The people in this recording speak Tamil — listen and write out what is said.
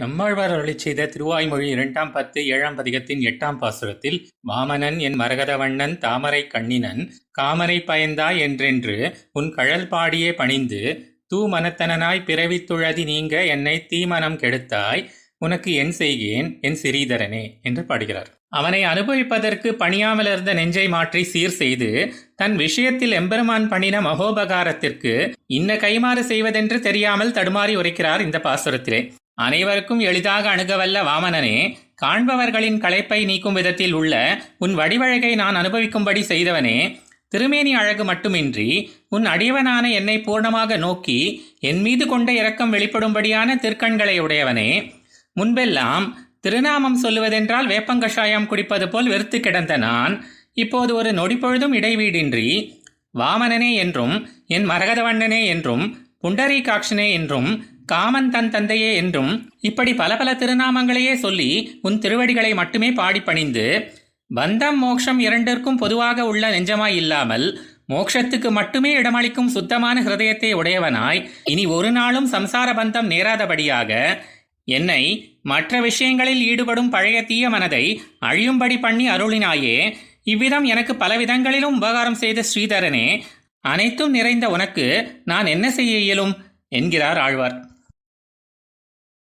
நம்மாழ்வார் அருளிச் செய்த திருவாய்மொழி இரண்டாம் பத்து ஏழாம் பதிகத்தின் எட்டாம் பாசுரத்தில் வாமனன் என் மரகதவண்ணன் தாமரை கண்ணினன் காமரை பயந்தாய் என்றென்று உன் கழல் பாடியே பணிந்து தூ மனத்தனனாய் பிறவி துழதி நீங்க என்னை தீமனம் கெடுத்தாய் உனக்கு என் செய்கேன் என் சிறீதரனே என்று பாடுகிறார். அவனை அனுபவிப்பதற்கு பணியாமலிருந்த நெஞ்சை மாற்றி சீர் செய்து தன் விஷயத்தில் எம்பெருமான் பண்ணின மகோபகாரத்திற்கு இன்ன கைமாறு செய்வதென்று தெரியாமல் தடுமாறி உரைக்கிறார் இந்த பாசுரத்திலே. அனைவருக்கும் எளிதாக அணுகவல்ல வாமனனே காண்பவர்களின் களைப்பை நீக்கும் விதத்தில் உள்ள உன் வடிவழகை நான் அனுபவிக்கும்படி செய்தவனே திருமேனி அழகு மட்டுமின்றி உன் அடியவனான என்னை பூர்ணமாக நோக்கி என் மீது கொண்ட இரக்கம் வெளிப்படும்படியான திருக்கண்களை உடையவனே முன்பெல்லாம் திருநாமம் சொல்லுவதென்றால் வேப்பங்கஷாயம் குடிப்பது போல் வெறுத்து கிடந்த நான் இப்போது ஒரு நொடிப்பொழுதும் இடைவீடின்றி வாமனனே என்றும் என் மரகதவண்ணனே என்றும் புண்டரீகாட்சனே என்றும் காமன் தன் தந்தையே என்றும் இப்படி பல பல திருநாமங்களையே சொல்லி உன் திருவடிகளை மட்டுமே பாடி பணிந்து பந்தம் மோக்ஷம் இரண்டிற்கும் பொதுவாக உள்ள நெஞ்சமாய் இல்லாமல் மோக்ஷத்துக்கு மட்டுமே இடமளிக்கும் சுத்தமான ஹிருதயத்தை உடையவனாய் இனி ஒரு நாளும் சம்சார பந்தம் நேராதபடியாக என்னை மற்ற விஷயங்களில் ஈடுபடும் பழைய தீய மனதை அழியும்படி பண்ணி அருளினாயே இவ்விதம் எனக்கு பல விதங்களிலும் உபகாரம் செய்த ஸ்ரீதரனே அனைத்தும் நிறைந்த உனக்கு நான் என்ன செய்ய இயலும்? என்கிறார் ஆழ்வார்.